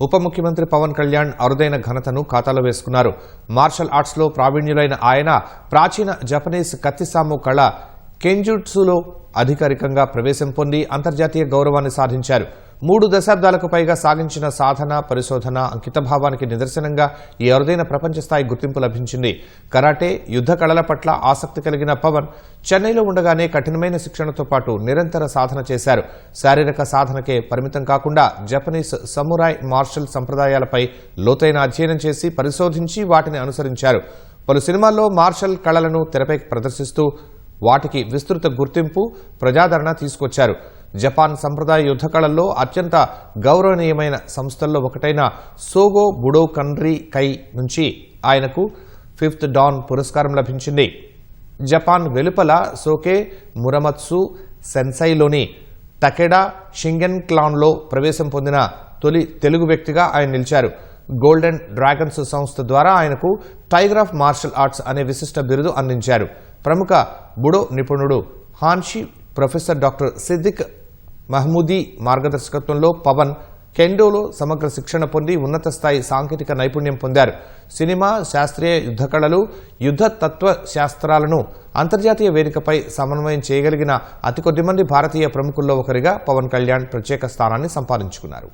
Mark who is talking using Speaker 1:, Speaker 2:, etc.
Speaker 1: ఉప ముఖ్యమంత్రి పవన్ కళ్యాణ్ అరుదైన ఘనతను ఖాతాలో వేసుకున్నారు. మార్షల్ ఆర్ట్స్లో ప్రావీణ్యులైన ఆయన ప్రాచీన జపనీస్ కత్తిసాము కళ కెంజుట్సులో అధికారికంగా ప్రవేశం పొంది అంతర్జాతీయ గౌరవాన్ని సాధించారు. మూడు దశాబ్దాలకు పైగా సాగించిన సాధన పరిశోధన అంకితభావానికి నిదర్శనంగా ఈ అరుదైన ప్రపంచ స్థాయి గుర్తింపు లభించింది. కరాటే యుద్ధ కళల పట్ల ఆసక్తి కలిగిన పవన్ చెన్నైలో ఉండగానే కఠినమైన శిక్షణతో పాటు నిరంతర సాధన చేశారు. శారీరక సాధనకే పరిమితం కాకుండా జపనీస్ సమురాయ్ మార్షల్ సంప్రదాయాలపై లోతైన అధ్యయనం చేసి పరిశోధించి వాటిని అనుసరించారు. పలు సినిమాల్లో మార్షల్ కళలను తెరపై ప్రదర్శిస్తూ వాటికి విస్తృత గుర్తింపు ప్రజాదరణ తీసుకొచ్చారు. జపాన్ సంప్రదాయ యుద్ధ కళల్లో అత్యంత గౌరవనీయమైన సంస్థల్లో ఒకటైన సోగో బుడో కండ్రీ కై నుంచి ఆయనకు ఫిఫ్త్ డాన్ పురస్కారం లభించింది. జపాన్ వెలుపల సోకే మురమత్సు సెన్సైలోని తకెడా షింగెన్ క్లాన్లో ప్రవేశం పొందిన తొలి తెలుగు వ్యక్తిగా ఆయన నిలిచారు. గోల్డెన్ డ్రాగన్స్ సంస్థ ద్వారా ఆయనకు టైగర్ ఆఫ్ మార్షల్ ఆర్ట్స్ అనే విశిష్ట బిరుదు అందించారు. ప్రముఖ బుడో నిపుణుడు Hanshi professor doctor Siddiq Mahmoodi మార్గదర్శకత్వంలో Pawan కెండోలో సమగ్ర శిక్షణ పొంది ఉన్నత స్థాయి సాంకేతిక నైపుణ్యం పొందారు. సినిమా శాస్త్రీయ యుద్ధ కళలు యుద్ధ తత్వ శాస్త్రాలను అంతర్జాతీయ వేదికపై సమన్వయం చేయగలిగిన అతి కొద్ది మంది భారతీయ ప్రముఖుల్లో ఒకరిగా పవన్ కళ్యాణ్ ప్రత్యేక స్థానాన్ని సంపాదించుకున్నారు.